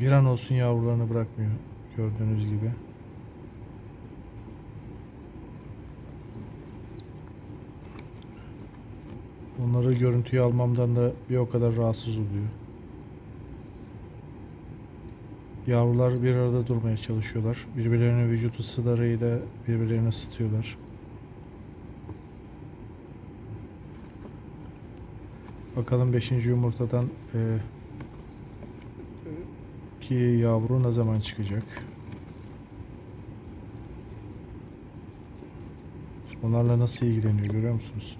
Bir an olsun yavrularını bırakmıyor. Gördüğünüz gibi. Onları görüntüye almamdan da bir o kadar rahatsız oluyor. Yavrular bir arada durmaya çalışıyorlar. Birbirlerinin vücut ısılarıyla birbirlerini ısıtıyorlar. Bakalım 5. yumurtadan e, ki yavru ne zaman çıkacak? Onlarla nasıl ilgileniyor görüyor musunuz?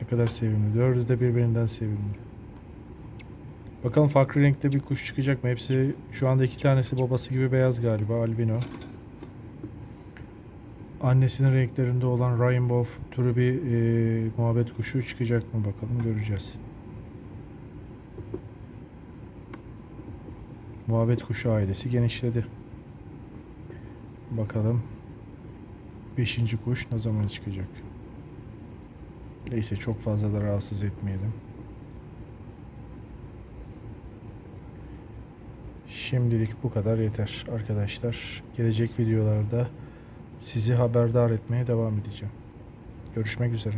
Ne kadar sevimli. Dördü de birbirinden sevimli. Bakalım farklı renkte bir kuş çıkacak mı? Hepsi şu anda iki tanesi babası gibi beyaz galiba albino. Annesinin renklerinde olan rainbow türü bir e, muhabbet kuşu çıkacak mı bakalım göreceğiz. Muhabbet kuşu ailesi genişledi. Bakalım beşinci kuş ne zaman çıkacak? Neyse çok fazla da rahatsız etmeyelim. Şimdilik bu kadar yeter arkadaşlar. Gelecek videolarda sizi haberdar etmeye devam edeceğim. Görüşmek üzere.